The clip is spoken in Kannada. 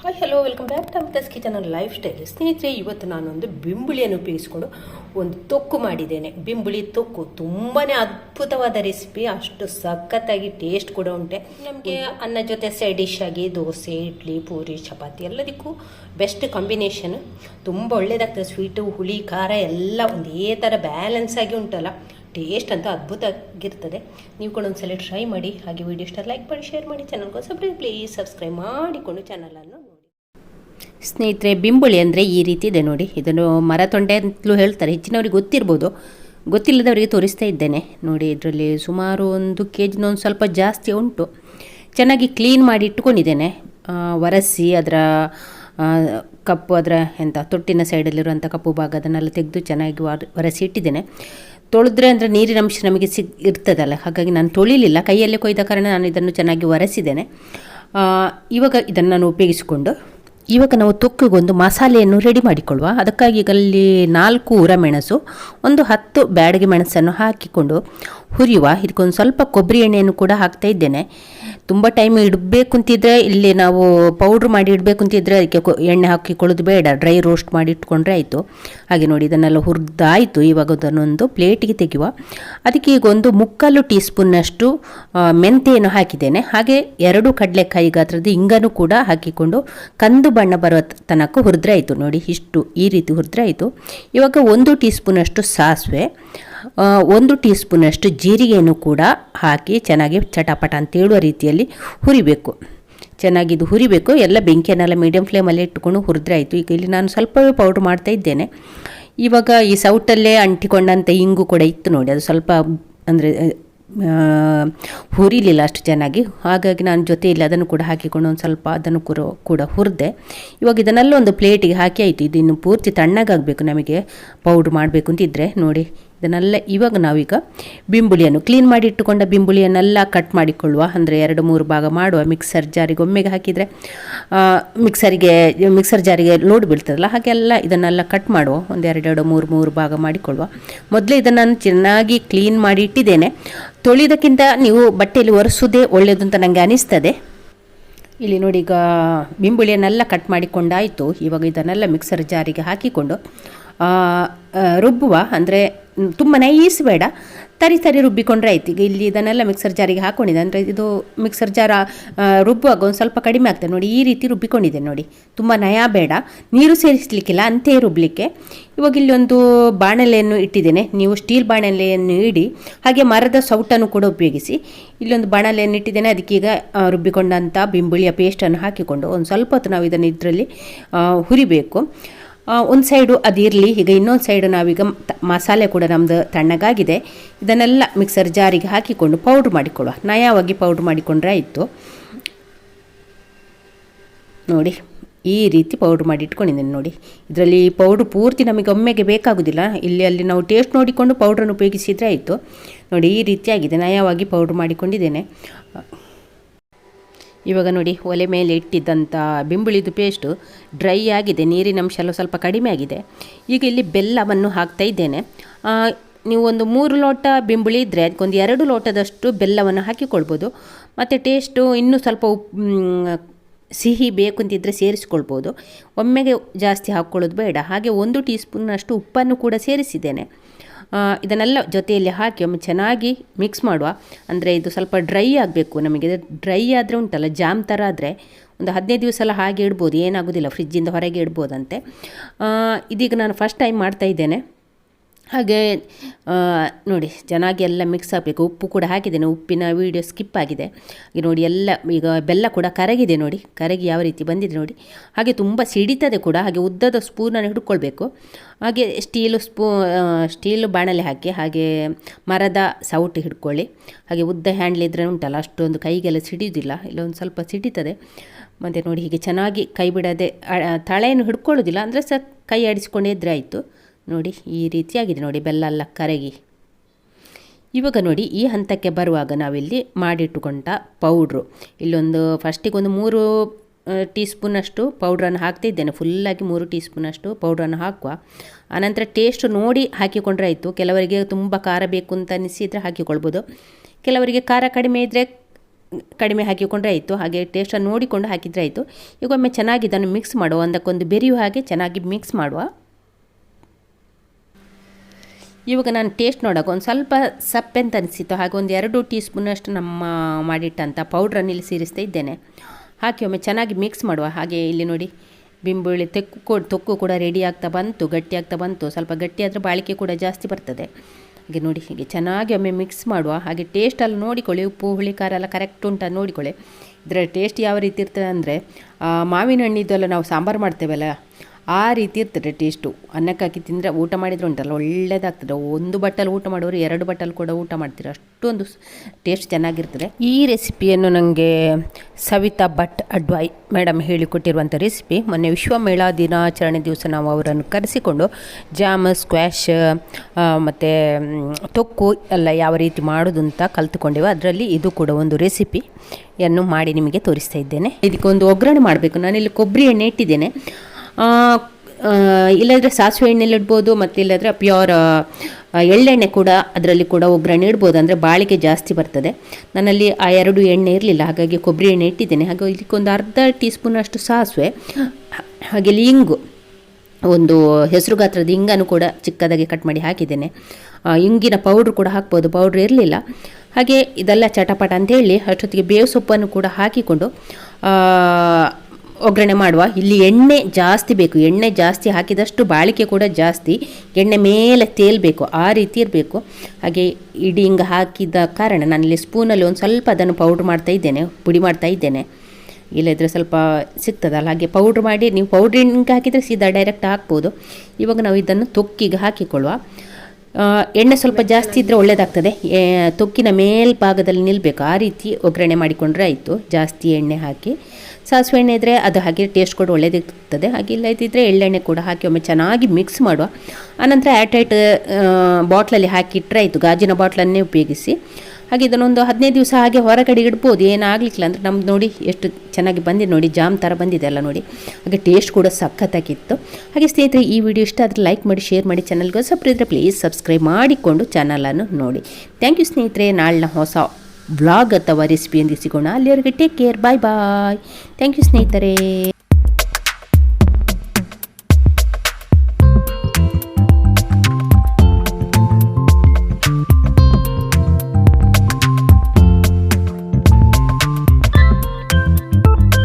Hi hello welcome back to Amitha's kitchen lifestyle ಸ್ನೇಹಿತರೆ ಇವತ್ತು ನಾನೊಂದು ಬಿಂಬುಳಿಯನ್ನು ಉಪಯೋಗಿಸಿಕೊಂಡು ಒಂದು ತೊಕ್ಕು ಮಾಡಿದ್ದೇನೆ. ಬಿಂಬುಳಿ ತೊಕ್ಕು ತುಂಬಾ ಅದ್ಭುತವಾದ ರೆಸಿಪಿ ಅಷ್ಟು ಸಖತ್ತಾಗಿ ಟೇಸ್ಟ್ ಕೂಡ ಉಂಟೆ. ನಮಗೆ ಅನ್ನ ಜೊತೆ ಸೈಡ್ ಡಿಶ್ ಆಗಿ ದೋಸೆ ಇಡ್ಲಿ ಪೂರಿ ಚಪಾತಿ ಎಲ್ಲದಕ್ಕೂ ಬೆಸ್ಟ್ ಕಾಂಬಿನೇಷನ್ ತುಂಬ ಒಳ್ಳೆಯದಾಗ್ತದೆ ಸ್ವೀಟು ಹುಳಿ ಖಾರ ಎಲ್ಲ ಒಂದೇ ಥರ ಬ್ಯಾಲೆನ್ಸ್ ಆಗಿ ಉಂಟಲ್ಲ. ಟೇಸ್ಟ್ ಅಂತ ಅದ್ಭುತ ಆಗಿರ್ತದೆ ನೀವು ಕೂಡ ಒಂದ್ಸಲ ಟ್ರೈ ಮಾಡಿ. ಹಾಗೆ ವಿಡಿಯೋ ಇಷ್ಟ ಲೈಕ್ ಮಾಡಿ ಶೇರ್ ಮಾಡಿ ಚಾನಲ್ಗೋಸ್ಕರ ಪ್ಲೀಸ್ ಸಬ್ಸ್ಕ್ರೈಬ್ ಮಾಡಿಕೊಂಡು ಚಾನಲನ್ನು ಸ್ನೇಹಿತರೆ, ಬಿಂಬುಳಿ ಅಂದರೆ ಈ ರೀತಿ ಇದೆ ನೋಡಿ. ಇದನ್ನು ಮರ ತೊಂಡೆ ಅಂತಲೂ ಹೇಳ್ತಾರೆ. ಹೆಚ್ಚಿನವ್ರಿಗೆ ಗೊತ್ತಿರ್ಬೋದು. ಗೊತ್ತಿಲ್ಲದವರಿಗೆ ತೋರಿಸ್ತಾ ಇದ್ದೇನೆ. ನೋಡಿ, ಇದರಲ್ಲಿ ಸುಮಾರು ಒಂದು ಕೆ ಜಿನ ಒಂದು ಸ್ವಲ್ಪ ಜಾಸ್ತಿ ಉಂಟು. ಚೆನ್ನಾಗಿ ಕ್ಲೀನ್ ಮಾಡಿ ಇಟ್ಕೊಂಡಿದ್ದೇನೆ ಒರೆಸಿ ಅದರ ಕಪ್ಪು ಅದರ ಎಂಥ ತೊಟ್ಟಿನ ಸೈಡಲ್ಲಿರುವಂಥ ಕಪ್ಪು ಭಾಗ ಅದನ್ನೆಲ್ಲ ತೆಗೆದು ಚೆನ್ನಾಗಿ ಒರ್- ಒರೆಸಿ ಇಟ್ಟಿದ್ದೇನೆ. ತೊಳೆದ್ರೆ ಅಂದರೆ ನೀರಿನ ಅಂಶ ನಮಗೆ ಸಿಗ್, ಇರ್ತದಲ್ಲ. ಹಾಗಾಗಿ ನಾನು ತೊಳಿಲಿಲ್ಲ. ಕೈಯಲ್ಲೇ ಕೊಯ್ದ ಕಾರಣ ನಾನು ಇದನ್ನು ಚೆನ್ನಾಗಿ ಒರೆಸಿದ್ದೇನೆ. ಇವಾಗ ಇದನ್ನು ನಾನು ಉಪಯೋಗಿಸಿಕೊಂಡು ಇವಾಗ ನಾವು ತೊಕ್ಕಿಗೊಂದು ಮಸಾಲೆಯನ್ನು ರೆಡಿ ಮಾಡಿಕೊಳ್ಳುವ. ಅದಕ್ಕಾಗಿ ಈಗ ಅಲ್ಲಿ ನಾಲ್ಕು ಉರಮೆಣಸು ಒಂದು ಹತ್ತು ಬ್ಯಾಡಗೆ ಮೆಣಸನ್ನು ಹಾಕಿಕೊಂಡು ಹುರಿಯುವ. ಇದಕ್ಕೊಂದು ಸ್ವಲ್ಪ ಕೊಬ್ಬರಿ ಎಣ್ಣೆಯನ್ನು ಕೂಡ ಹಾಕ್ತಾ ಇದ್ದೇನೆ. ತುಂಬ ಟೈಮ್ ಇಡಬೇಕು ಅಂತಿದ್ರೆ ಇಲ್ಲಿ ನಾವು ಪೌಡ್ರ್ ಮಾಡಿ ಇಡಬೇಕು ಅಂತಿದ್ರೆ ಅದಕ್ಕೆ ಎಣ್ಣೆ ಹಾಕಿಕೊಳ್ಳೋದು ಬೇಡ. ಡ್ರೈ ರೋಸ್ಟ್ ಮಾಡಿ ಇಟ್ಕೊಂಡ್ರೆ ಆಯಿತು. ಹಾಗೆ ನೋಡಿ ಇದನ್ನೆಲ್ಲ ಹುರಿದಾಯಿತು. ಇವಾಗ ಅದನ್ನೊಂದು ಪ್ಲೇಟಿಗೆ ತೆಗೆಯುವ. ಅದಕ್ಕೆ ಈಗ ಒಂದು ಮುಕ್ಕಾಲು ಟೀ ಸ್ಪೂನ್ನಷ್ಟು ಮೆಂತೆಯನ್ನು ಹಾಕಿದ್ದೇನೆ. ಹಾಗೆ ಎರಡು ಕಡಲೆಕಾಯಿ ಗಾತ್ರದ ಹಿಂಗನ್ನು ಕೂಡ ಹಾಕಿಕೊಂಡು ಕಂದು ಬಣ್ಣ ಬರೋ ತನಕ ಹುರಿದ್ರೆ ಆಯಿತು. ನೋಡಿ ಇಷ್ಟು ಈ ರೀತಿ ಹುರಿದ್ರೆ ಆಯಿತು. ಇವಾಗ ಒಂದು ಟೀ ಸ್ಪೂನಷ್ಟು ಸಾಸಿವೆ ಒಂದು ಟೀ ಸ್ಪೂನಷ್ಟು ಜೀರಿಗೆಯನ್ನು ಕೂಡ ಹಾಕಿ ಚೆನ್ನಾಗಿ ಚಟಪಟ ಅಂತ ಹೇಳುವ ರೀತಿಯಲ್ಲಿ ಹುರಿಬೇಕು. ಚೆನ್ನಾಗಿ ಇದು ಹುರಿಬೇಕು. ಎಲ್ಲ ಬೆಂಕಿಯನ್ನೆಲ್ಲ ಮೀಡಿಯಮ್ ಫ್ಲೇಮಲ್ಲಿ ಇಟ್ಕೊಂಡು ಹುರಿದ್ರೆ ಆಯಿತು. ಈಗ ಇಲ್ಲಿ ನಾನು ಸ್ವಲ್ಪವೇ ಪೌಡ್ರ್ ಮಾಡ್ತಾ ಇದ್ದೇನೆ. ಇವಾಗ ಈ ಸೌಟಲ್ಲೇ ಅಂಟಿಕೊಂಡಂಥ ಇಂಗು ಕೂಡ ಇತ್ತು ನೋಡಿ. ಅದು ಸ್ವಲ್ಪ ಅಂದರೆ ಹುರಿಲಿಲ್ಲ ಅಷ್ಟು ಚೆನ್ನಾಗಿ. ಹಾಗಾಗಿ ನಾನು ಜೊತೆಯಲ್ಲಿ ಅದನ್ನು ಕೂಡ ಹಾಕಿಕೊಂಡು ಒಂದು ಸ್ವಲ್ಪ ಅದನ್ನು ಕೂಡ ಕೂಡ ಹುರಿದೆ. ಇವಾಗ ಇದನ್ನೆಲ್ಲ ಒಂದು ಪ್ಲೇಟಿಗೆ ಹಾಕಿ ಆಯಿತು. ಇದನ್ನು ಪೂರ್ತಿ ತಣ್ಣಗಾಗಬೇಕು ನಮಗೆ. ಪೌಡ್ರ್ ಮಾಡಬೇಕು ಅಂತಿದ್ದರೆ ನೋಡಿ. ಇದನ್ನೆಲ್ಲ ಇವಾಗ ನಾವೀಗ ಬಿಂಬುಳಿಯನ್ನು ಕ್ಲೀನ್ ಮಾಡಿ ಇಟ್ಟುಕೊಂಡ ಬಿಂಬುಳಿಯನ್ನೆಲ್ಲ ಕಟ್ ಮಾಡಿಕೊಳ್ಳುವ, ಅಂದರೆ ಎರಡು ಮೂರು ಭಾಗ ಮಾಡುವ ಮಿಕ್ಸರ್ ಜಾರಿಗೆ ಒಮ್ಮೆಗೆ ಹಾಕಿದರೆ ಮಿಕ್ಸರಿಗೆ ಮಿಕ್ಸರ್ ಜಾರಿಗೆ ಲೋಡ್ ಬೀಳ್ತದಲ್ಲ ಹಾಗೆಲ್ಲ ಇದನ್ನೆಲ್ಲ ಕಟ್ ಮಾಡುವ, ಒಂದು ಎರಡೆರಡು ಮೂರು ಮೂರು ಭಾಗ ಮಾಡಿಕೊಳ್ಳುವ. ಮೊದಲೇ ಇದನ್ನು ನಾನು ಚೆನ್ನಾಗಿ ಕ್ಲೀನ್ ಮಾಡಿ ಇಟ್ಟಿದ್ದೇನೆ. ತೊಳೆಯೋದಕ್ಕಿಂತ ನೀವು ಬಟ್ಟೆಯಲ್ಲಿ ಒರೆಸೋದೇ ಒಳ್ಳೆಯದು ಅಂತ ನನಗೆ ಅನಿಸ್ತದೆ. ಇಲ್ಲಿ ನೋಡಿ ಈಗ ಬಿಂಬುಳಿಯನ್ನೆಲ್ಲ ಕಟ್ ಮಾಡಿಕೊಂಡಾಯಿತು. ಇವಾಗ ಇದನ್ನೆಲ್ಲ ಮಿಕ್ಸರ್ ಜಾರಿಗೆ ಹಾಕಿಕೊಂಡು ರುಬ್ಬುವ, ಅಂದರೆ ತುಂಬ ನೈಸ್ ಬೇಡ. ತರಿ ತರಿ ರುಬ್ಬಿಕೊಂಡ್ರೆ ಆಯ್ತು. ಈಗ ಇಲ್ಲಿ ಇದನ್ನೆಲ್ಲ ಮಿಕ್ಸರ್ ಜಾರಿಗೆ ಹಾಕೊಂಡಿದೆ ಅಂದರೆ ಇದು ಮಿಕ್ಸರ್ ಜಾರ ರುಬ್ಬುವಾಗ ಒಂದು ಸ್ವಲ್ಪ ಕಡಿಮೆ ಆಗ್ತದೆ. ನೋಡಿ, ಈ ರೀತಿ ರುಬ್ಬಿಕೊಂಡಿದೆ ನೋಡಿ. ತುಂಬ ನಯ ಬೇಡ. ನೀರು ಸೇರಿಸಲಿಕ್ಕಿಲ್ಲ ಅಂತೆಯೇ ರುಬ್ಬಲಿಕ್ಕೆ ಇವಾಗ ಇಲ್ಲಿ ಒಂದು ಬಾಣಲೆಯನ್ನು ಇಟ್ಟಿದ್ದೇನೆ. ನೀವು ಸ್ಟೀಲ್ ಬಾಣಲೆಯನ್ನು ಇಡಿ, ಹಾಗೆ ಮರದ ಸೌಟನ್ನು ಕೂಡ ಉಪಯೋಗಿಸಿ. ಇಲ್ಲೊಂದು ಬಾಣಲೆಯನ್ನು ಇಟ್ಟಿದ್ದೇನೆ. ಅದಕ್ಕೀಗ ರುಬ್ಬಿಕೊಂಡಂಥ ಬಿಂಬುಳಿಯ ಪೇಸ್ಟನ್ನು ಹಾಕಿಕೊಂಡು ಒಂದು ಸ್ವಲ್ಪ ಹೊತ್ತು ನಾವು ಇದನ್ನು ಇದರಲ್ಲಿ ಹುರಿಬೇಕು. ಒಂದು ಸೈಡು ಅದಿರಲಿ ಈಗ ಇನ್ನೊಂದು ಸೈಡು ನಾವೀಗ ಮಸಾಲೆ ಕೂಡ ನಮ್ಮದು ತಣ್ಣಗಾಗಿದೆ. ಇದನ್ನೆಲ್ಲ ಮಿಕ್ಸರ್ ಜಾರಿಗೆ ಹಾಕಿಕೊಂಡು ಪೌಡ್ರ್ ಮಾಡಿಕೊಳ್ಳುವ. ನಯವಾಗಿ ಪೌಡ್ರ್ ಮಾಡಿಕೊಂಡ್ರೆ ಆಯಿತು. ನೋಡಿ, ಈ ರೀತಿ ಪೌಡ್ರ್ ಮಾಡಿ ಇಟ್ಕೊಂಡಿದ್ದೇನೆ ನೋಡಿ. ಇದರಲ್ಲಿ ಪೌಡ್ರ್ ಪೂರ್ತಿ ನಮಗೆ ಒಮ್ಮೆಗೆ ಬೇಕಾಗೋದಿಲ್ಲ. ಇಲ್ಲಿ, ಅಲ್ಲಿ ನಾವು ಟೇಸ್ಟ್ ನೋಡಿಕೊಂಡು ಪೌಡ್ರನ್ನು ಉಪಯೋಗಿಸಿದರೆ ಆಯಿತು. ನೋಡಿ, ಈ ರೀತಿಯಾಗಿದೆ. ನಯವಾಗಿ ಪೌಡ್ರ್ ಮಾಡಿಕೊಂಡಿದ್ದೇನೆ. ಇವಾಗ ನೋಡಿ ಒಲೆ ಮೇಲೆ ಇಟ್ಟಿದ್ದಂಥ ಬಿಂಬುಳಿದು ಪೇಸ್ಟು ಡ್ರೈ ಆಗಿದೆ, ನೀರಿನ ಅಂಶ ಎಲ್ಲ ಸ್ವಲ್ಪ ಕಡಿಮೆ ಆಗಿದೆ. ಈಗ ಇಲ್ಲಿ ಬೆಲ್ಲವನ್ನು ಹಾಕ್ತಾ ಇದ್ದೇನೆ. ನೀವು ಒಂದು ಮೂರು ಲೋಟ ಬಿಂಬುಳಿ ಇದ್ದರೆ ಅದಕ್ಕೊಂದು ಎರಡು ಲೋಟದಷ್ಟು ಬೆಲ್ಲವನ್ನು ಹಾಕಿಕೊಳ್ಬೋದು. ಮತ್ತು ಟೇಸ್ಟು ಇನ್ನೂ ಸ್ವಲ್ಪ ಸಿಹಿ ಬೇಕು ಅಂತಿದ್ದರೆ ಸೇರಿಸ್ಕೊಳ್ಬೋದು. ಒಮ್ಮೆಗೆ ಜಾಸ್ತಿ ಹಾಕ್ಕೊಳ್ಳೋದು ಬೇಡ. ಹಾಗೆ ಒಂದು ಟೀ ಸ್ಪೂನ್ನಷ್ಟು ಉಪ್ಪನ್ನು ಕೂಡ ಸೇರಿಸಿದ್ದೇನೆ. ಇದನ್ನೆಲ್ಲ ಜೊತೆಯಲ್ಲಿ ಹಾಕಿ ಒಮ್ಮೆ ಚೆನ್ನಾಗಿ ಮಿಕ್ಸ್ ಮಾಡುವ. ಅಂದರೆ ಇದು ಸ್ವಲ್ಪ ಡ್ರೈ ಆಗಬೇಕು ನಮಗೆ. ಡ್ರೈ ಆದರೆ ಉಂಟಲ್ಲ ಜಾಮ್ ಥರ ಆದರೆ ಒಂದು ಹದಿನೈದು ದಿವಸ ಎಲ್ಲ ಹಾಗೆ ಇಡ್ಬೋದು, ಏನಾಗೋದಿಲ್ಲ ಫ್ರಿಜ್ಜಿಂದ ಹೊರಗೆ ಇಡ್ಬೋದಂತೆ. ಇದೀಗ ನಾನು ಫಸ್ಟ್ ಟೈಮ್ ಮಾಡ್ತಾ ಇದ್ದೇನೆ. ಹಾಗೆ ನೋಡಿ, ಚೆನ್ನಾಗಿ ಎಲ್ಲ ಮಿಕ್ಸ್ ಆಗಬೇಕು. ಉಪ್ಪು ಕೂಡ ಹಾಕಿದ್ದೇನೆ. ಉಪ್ಪಿನ ವೀಡಿಯೋ ಸ್ಕಿಪ್ ಆಗಿದೆ. ಈಗ ನೋಡಿ, ಎಲ್ಲ, ಈಗ ಬೆಲ್ಲ ಕೂಡ ಕರಗಿದೆ ನೋಡಿ. ಕರಗಿ ಯಾವ ರೀತಿ ಬಂದಿದೆ ನೋಡಿ. ಹಾಗೆ ತುಂಬ ಸಿಡಿತದೆ ಕೂಡ. ಹಾಗೆ ಉದ್ದದ ಸ್ಪೂನನ್ನು ಹಿಡ್ಕೊಳ್ಬೇಕು. ಹಾಗೆ ಸ್ಟೀಲು ಸ್ಪೂ ಸ್ಟೀಲು ಬಾಣಲೆ ಹಾಕಿ, ಹಾಗೆ ಮರದ ಸೌಟು ಹಿಡ್ಕೊಳ್ಳಿ. ಹಾಗೆ ಉದ್ದ ಹ್ಯಾಂಡ್ಲ್ ಇದ್ರೆ ಉಂಟಲ್ಲ, ಅಷ್ಟೊಂದು ಕೈಗೆಲ್ಲ ಸಿಡಿಯುವುದಿಲ್ಲ ಇಲ್ಲೊಂದು ಸ್ವಲ್ಪ ಸಿಡಿತದೆ. ಮತ್ತು ನೋಡಿ, ಹೀಗೆ ಚೆನ್ನಾಗಿ ಕೈ ಬಿಡದೆ ತಳೆಯನ್ನು ಹಿಡ್ಕೊಳ್ಳೋದಿಲ್ಲ. ಅಂದರೆ ಸ ಕೈ ಆಡಿಸ್ಕೊಂಡೇ ಇದ್ರೆ ಆಯಿತು. ನೋಡಿ, ಈ ರೀತಿಯಾಗಿದೆ ನೋಡಿ ಬೆಲ್ಲ ಎಲ್ಲ ಕರಗಿ. ಇವಾಗ ನೋಡಿ, ಈ ಹಂತಕ್ಕೆ ಬರುವಾಗ ನಾವಿಲ್ಲಿ ಮಾಡಿಟ್ಟುಕೊಂಡ ಪೌಡ್ರು. ಇಲ್ಲೊಂದು ಫಸ್ಟಿಗೆ ಒಂದು ಮೂರು ಟೀ ಸ್ಪೂನಷ್ಟು ಪೌಡ್ರನ್ನು ಹಾಕ್ತಿದ್ದೇನೆ. ಫುಲ್ಲಾಗಿ ಮೂರು ಟೀ ಸ್ಪೂನಷ್ಟು ಪೌಡ್ರನ್ನು ಹಾಕುವ. ಆನಂತರ ಟೇಸ್ಟ್ ನೋಡಿ ಹಾಕಿಕೊಂಡ್ರೆ ಆಯಿತು. ಕೆಲವರಿಗೆ ತುಂಬ ಖಾರ ಬೇಕು ಅಂತ ಅನಿಸಿದರೆ ಹಾಕಿಕೊಳ್ಬೋದು. ಕೆಲವರಿಗೆ ಖಾರ ಕಡಿಮೆ ಇದ್ದರೆ ಕಡಿಮೆ ಹಾಕಿಕೊಂಡ್ರೆ ಆಯಿತು. ಹಾಗೆ ಟೇಸ್ಟನ್ನು ನೋಡಿಕೊಂಡು ಹಾಕಿದರೆ ಆಯಿತು. ಈಗ ಒಮ್ಮೆ ಚೆನ್ನಾಗಿ ಇದನ್ನು ಮಿಕ್ಸ್ ಮಾಡುವ. ಒಂದಕ್ಕೊಂದು ಬೆರೆಯುವ ಹಾಗೆ ಚೆನ್ನಾಗಿ ಮಿಕ್ಸ್ ಮಾಡುವ. ಇವಾಗ ನಾನು ಟೇಸ್ಟ್ ನೋಡೋಕೆ ಒಂದು ಸ್ವಲ್ಪ ಸಪ್ಪೆಂತ ಅನಿಸಿತ್ತು. ಹಾಗೆ ಒಂದು ಎರಡು ಟೀ ಸ್ಪೂನಷ್ಟು ನಮ್ಮ ಮಾಡಿಟ್ಟಂಥ ಪೌಡ್ರನ್ನು ಇಲ್ಲಿ ಸೇರಿಸ್ತಾ ಇದ್ದೇನೆ. ಹಾಕಿ ಒಮ್ಮೆ ಚೆನ್ನಾಗಿ ಮಿಕ್ಸ್ ಮಾಡುವ. ಹಾಗೆ ಇಲ್ಲಿ ನೋಡಿ ಬಿಂಬುಳಿ ತೆಕ್ಕು ಕೊ, ತೊಕ್ಕು ಕೂಡ ರೆಡಿ ಆಗ್ತಾ ಬಂತು, ಗಟ್ಟಿ ಆಗ್ತಾ ಬಂತು. ಸ್ವಲ್ಪ ಗಟ್ಟಿ ಆದರೆ ಬಾಳಿಕೆ ಕೂಡ ಜಾಸ್ತಿ ಬರ್ತದೆ. ಹಾಗೆ ನೋಡಿ ಹೀಗೆ ಚೆನ್ನಾಗಿ ಒಮ್ಮೆ ಮಿಕ್ಸ್ ಮಾಡುವ. ಹಾಗೆ ಟೇಸ್ಟಲ್ಲಿ ನೋಡಿಕೊಳ್ಳಿ. ಉಪ್ಪು, ಹುಳಿ, ಖಾರ ಎಲ್ಲ ಕರೆಕ್ಟ್ ಉಂಟು ನೋಡಿಕೊಳ್ಳಿ. ಇದರ ಟೇಸ್ಟ್ ಯಾವ ರೀತಿ ಇರ್ತದೆ ಅಂದರೆ ಮಾವಿನ ಹಣ್ಣಿದ್ದೆಲ್ಲ ನಾವು ಸಾಂಬಾರು ಮಾಡ್ತೇವಲ್ಲ ಆ ರೀತಿ ಇರ್ತದೆ ಟೇಸ್ಟು ಅನ್ನಕ್ಕೆ ಹಾಕಿ ತಿಂದರೆ ಊಟ ಮಾಡಿದರೆ ಉಂಟಲ್ಲ, ಒಳ್ಳೇದಾಗ್ತದೆ. ಒಂದು ಬಟ್ಟಲು ಊಟ ಮಾಡೋರು ಎರಡು ಬಟ್ಟಲು ಕೂಡ ಊಟ ಮಾಡ್ತೀರ. ಅಷ್ಟೊಂದು ಟೇಸ್ಟ್ ಚೆನ್ನಾಗಿರ್ತದೆ. ಈ ರೆಸಿಪಿಯನ್ನು ನನಗೆ ಸವಿತಾ ಭಟ್ ಅಡ್ವಾಯ್ ಮೇಡಮ್ ಹೇಳಿಕೊಟ್ಟಿರುವಂಥ ರೆಸಿಪಿ ಮೊನ್ನೆ ವಿಶ್ವ ಮೇಳಾ ದಿನಾಚರಣೆ ದಿವಸ ನಾವು ಅವರನ್ನು ಕರೆಸಿಕೊಂಡು ಜಾಮ್ ಸ್ಕ್ವ್ಯಾಶ್ ಮತ್ತು ತೊಕ್ಕು ಎಲ್ಲ ಯಾವ ರೀತಿ ಮಾಡೋದು ಅಂತ ಕಲ್ತುಕೊಂಡೆವು. ಅದರಲ್ಲಿ ಇದು ಕೂಡ ಒಂದು ರೆಸಿಪಿಯನ್ನು ಮಾಡಿ ನಿಮಗೆ ತೋರಿಸ್ತಾ ಇದ್ದೇನೆ. ಇದಕ್ಕೊಂದು ಒಗ್ಗರಣೆ ಮಾಡಬೇಕು. ನಾನಿಲ್ಲಿ ಕೊಬ್ಬರಿ ಎಣ್ಣೆ ಇಟ್ಟಿದ್ದೇನೆ. ಇಲ್ಲದ್ರೆ ಸಾಸಿವೆ ಎಣ್ಣೆಲಿ ಇಡ್ಬೋದು ಮತ್ತು ಇಲ್ಲದ್ರೆ ಪ್ಯೂರ್ ಎಳ್ಳೆಣ್ಣೆ ಕೂಡ ಅದರಲ್ಲಿ ಕೂಡ ಒಗ್ಗರಣೆ ಇಡ್ಬೋದು ಅಂದರೆ ಬಾಳಿಕೆ ಜಾಸ್ತಿ ಬರ್ತದೆ. ನನ್ನಲ್ಲಿ ಆ ಎರಡು ಎಣ್ಣೆ ಇರಲಿಲ್ಲ, ಹಾಗಾಗಿ ಕೊಬ್ಬರಿ ಎಣ್ಣೆ ಇಟ್ಟಿದ್ದೇನೆ. ಹಾಗೆ ಇದಕ್ಕೊಂದು ಅರ್ಧ ಟೀ ಸ್ಪೂನಷ್ಟು ಸಾಸಿವೆ, ಹಾಗೆ ಇಂಗು, ಒಂದು ಹೆಸರು ಗಾತ್ರದ ಇಂಗನ್ನು ಕೂಡ ಚಿಕ್ಕದಾಗಿ ಕಟ್ ಮಾಡಿ ಹಾಕಿದ್ದೇನೆ. ಇಂಗಿನ ಪೌಡ್ರ್ ಕೂಡ ಹಾಕ್ಬೋದು. ಪೌಡ್ರ್ ಇರಲಿಲ್ಲ. ಹಾಗೆ ಇದೆಲ್ಲ ಚಟಪಟ ಅಂತೇಳಿ ಅಷ್ಟೊತ್ತಿಗೆ ಬೇವು ಸೊಪ್ಪನ್ನು ಕೂಡ ಹಾಕಿಕೊಂಡು ಒಗ್ಗರಣೆ ಮಾಡುವ. ಇಲ್ಲಿ ಎಣ್ಣೆ ಜಾಸ್ತಿ ಬೇಕು. ಎಣ್ಣೆ ಜಾಸ್ತಿ ಹಾಕಿದಷ್ಟು ಬಾಳಿಕೆ ಕೂಡ ಜಾಸ್ತಿ. ಎಣ್ಣೆ ಮೇಲೆ ತೇಲ್ಬೇಕು ಆ ರೀತಿ ಇರಬೇಕು. ಹಾಗೆ ಇಡೀ ಹಿಂಗೆ ಹಾಕಿದ ಕಾರಣ ನಾನಿಲ್ಲಿ ಸ್ಪೂನಲ್ಲಿ ಒಂದು ಸ್ವಲ್ಪ ಅದನ್ನು ಪೌಡ್ರ್ ಮಾಡ್ತಾ ಇದ್ದೇನೆ. ಪುಡಿ ಮಾಡ್ತಾ ಇದ್ದೇನೆ. ಇಲ್ಲದ್ರೆ ಸ್ವಲ್ಪ ಸಿಗ್ತದಲ್ಲ. ಹಾಗೆ ಪೌಡ್ರ್ ಮಾಡಿ ನೀವು ಪೌಡ್ರ್ ಹಿಂಗೆ ಹಾಕಿದರೆ ಸೀದಾ ಡೈರೆಕ್ಟ್ ಹಾಕ್ಬೋದು. ಇವಾಗ ನಾವು ಇದನ್ನು ತೊಕ್ಕಿಗೆ ಹಾಕಿಕೊಳ್ಳುವ. ಎಣ್ಣೆ ಸ್ವಲ್ಪ ಜಾಸ್ತಿ ಇದ್ದರೆ ಒಳ್ಳೆಯದಾಗ್ತದೆ ತೊಕ್ಕಿನ ಮೇಲ್ಭಾಗದಲ್ಲಿ ನಿಲ್ಲಬೇಕು ಆ ರೀತಿ ಒಗ್ಗರಣೆ ಮಾಡಿಕೊಂಡ್ರೆ ಆಯಿತು. ಜಾಸ್ತಿ ಎಣ್ಣೆ ಹಾಕಿ. ಸಾಸಿವೆ ಎಣ್ಣೆ ಇದ್ದರೆ ಅದು ಹಾಗೆ ಟೇಸ್ಟ್ ಕೂಡ ಒಳ್ಳೆಯದಿರ್ತದೆ ಹಾಗೆ ಇಲ್ಲದಿದ್ದರೆ ಎಳ್ಳೆಣ್ಣೆ ಕೂಡ ಹಾಕಿ ಒಮ್ಮೆ ಚೆನ್ನಾಗಿ ಮಿಕ್ಸ್ ಮಾಡುವ. ಆನಂತರ ಏರ್ಟೈಟ್ ಬಾಟ್ಲಲ್ಲಿ ಹಾಕಿಟ್ರೆ ಆಯಿತು. ಗಾಜಿನ ಬಾಟ್ಲನ್ನೇ ಉಪಯೋಗಿಸಿ. ಹಾಗೆ ಇದನ್ನೊಂದು ಹದಿನೈದು ದಿವಸ ಹಾಗೆ ಹೊರಗಡೆ ಇಡ್ಬೋದು. ಏನಾಗಲಿಕ್ಕಿಲ್ಲ ಅಂದರೆ ನಮ್ದು ನೋಡಿ ಎಷ್ಟು ಚೆನ್ನಾಗಿ ಬಂದಿದೆ ನೋಡಿ. ಜಾಮ್ ಥರ ಬಂದಿದೆ ಅಲ್ಲ ನೋಡಿ. ಹಾಗೆ ಟೇಸ್ಟ್ ಕೂಡ ಸಖತ್ತಾಗಿತ್ತು. ಹಾಗೆ ಸ್ನೇಹಿತರೆ, ಈ ವಿಡಿಯೋ ಇಷ್ಟ ಆದರೆ ಲೈಕ್ ಮಾಡಿ ಶೇರ್ ಮಾಡಿ ಚಾನಲ್ಗೆ ಸಪ್ರೇ ಇದ್ದರೆ ಪ್ಲೀಸ್ ಸಬ್ಸ್ಕ್ರೈಬ್ ಮಾಡಿಕೊಂಡು ಚಾನಲನ್ನು ನೋಡಿ. ಥ್ಯಾಂಕ್ ಯು ಸ್ನೇಹಿತರೆ. ನಾಳಿನ ಹೊಸ ವ್ಲಾಗ್ ಅಥವಾ ರೆಸಿಪಿ ಸಿಗೋಣ ಅಲ್ಲಿವರೆಗೆ take care bye bye thank you ಸ್ನೇಹಿತರೆ.